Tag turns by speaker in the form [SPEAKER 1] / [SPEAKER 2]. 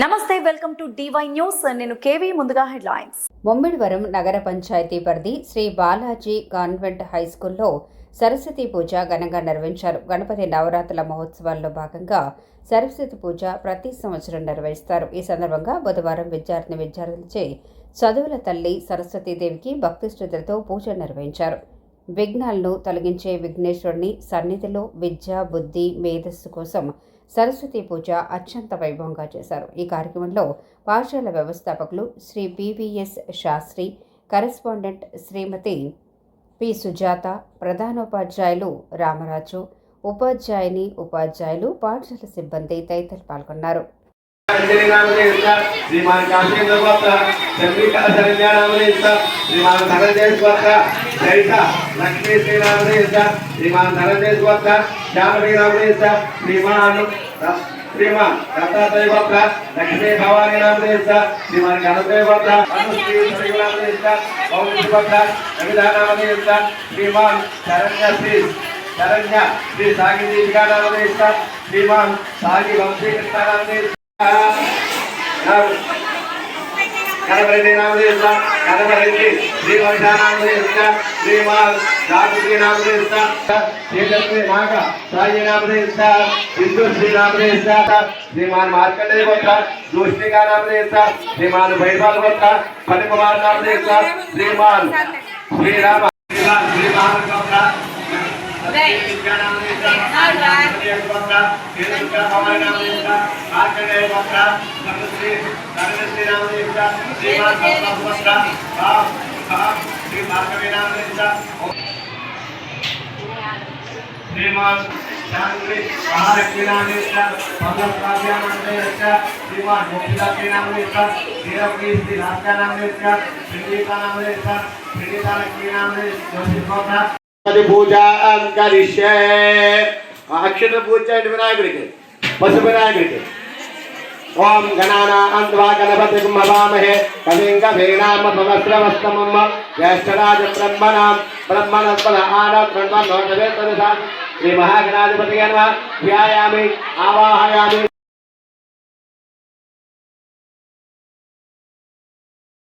[SPEAKER 1] నమస్తే welcome to DY news. నేను KV ముందుగా హెడ్లైన్స్.
[SPEAKER 2] ముమ్మిడివరం నగర పంచాయతీ పరిధి శ్రీ బాలాజీ కాన్వెంట్ హై స్కూల్లో సరస్వతి పూజ ఘనంగా నిర్వహించారు. గణపతి నవరాత్రుల మహోత్సవాల్లో భాగంగా సరస్వతి పూజ ప్రతి సంవత్సరం నిర్వహిస్తారు. ఈ సందర్భంగా బుధవారం విద్యార్థిని విద్యార్థులచే చదువుల తల్లి సరస్వతీదేవికి భక్తి శ్రద్ధలతో పూజ నిర్వహించారు. విఘ్నాలను తొలగించే విఘ్నేశ్వరుని సన్నిధిలో విద్య బుద్ధి మేధస్సు కోసం సరస్వతి పూజ అత్యంత వైభవంగా చేశారు. ఈ కార్యక్రమంలో పాఠశాల వ్యవస్థాపకులు Shri PVS Sastri correspondent Shrimati P Sujatha ప్రధానోపాధ్యాయులు రామరాజు ఉపాధ్యాయుని ఉపాధ్యాయులు పాఠశాల సిబ్బంది తదితరులు పాల్గొన్నారు.
[SPEAKER 3] अंजलि नाम ने इसका श्रीमान काशेंद्र गोत्र चंद्रिका शरण्या नाम ने इसका श्रीमान धनंजय गोत्र जैसा लक्ष्मी श्री नाम ने इसका श्रीमान धनंजय गोत्र श्यामली नाम ने इसका श्रीमान श्रीमान दत्तात्रेय गोत्र लक्ष्मी भवानी नाम ने इसका श्रीमान गणदेव गोत्र अनुश्री श्री नाम ने इसका पौष गोत्र कविता नाम ने इसका श्रीमान शरण्य श्री शरण्य श्री सागी दीपिका नाम ने इसका श्रीमान सागी वंशी कृष्ण కనబడి నామ చేస్తా కనబడి శ్రీ వంశానామ చేస్తా శ్రీ మా రాజు శ్రీ నామ చేస్తా శ్రీలక్ష్మి నాగ శ్రీమాన్ మార్కండే కొత్త దూష్ణిగా నామ శ్రీమాన్ భైపాల్ కొత్త పని కుమార్ నామ శ్రీమాన్ శ్రీరామ శ్రీమాన్ శ్రీమాన్ కొత్త इनका नाम इनका बक्का फिर उनका हमारे नाम इनका मार्केट है बक्का धनुश्री धनुश्री नाम इनका देवा का बक्का बाप बाप श्री भार्गवी नाम इनका श्रीमान जानवी बाहर के नाम इनका भगत काव्या नाम इनका श्रीमान गोपिका के नाम इनका देव की श्री राज का नाम इनका श्री का नाम इनका श्री का नाम इनका जोशी को పూజ కరిష్యే అక్షత పూజ చేయండి వినాయకుడికి పశు వినాయకుడికి ఓం గణానాన్వా గణపతి మవామహే కవిం కవీనామ భవస్రవస్తమమ్మ జ్యేష్ఠరాజ బ్రహ్మణాం బ్రహ్మణస్పద ఆన బ్రహ్మ నోటవే శ్రీ మహాగణాధిపతి ధ్యాయామి ఆవాహయామి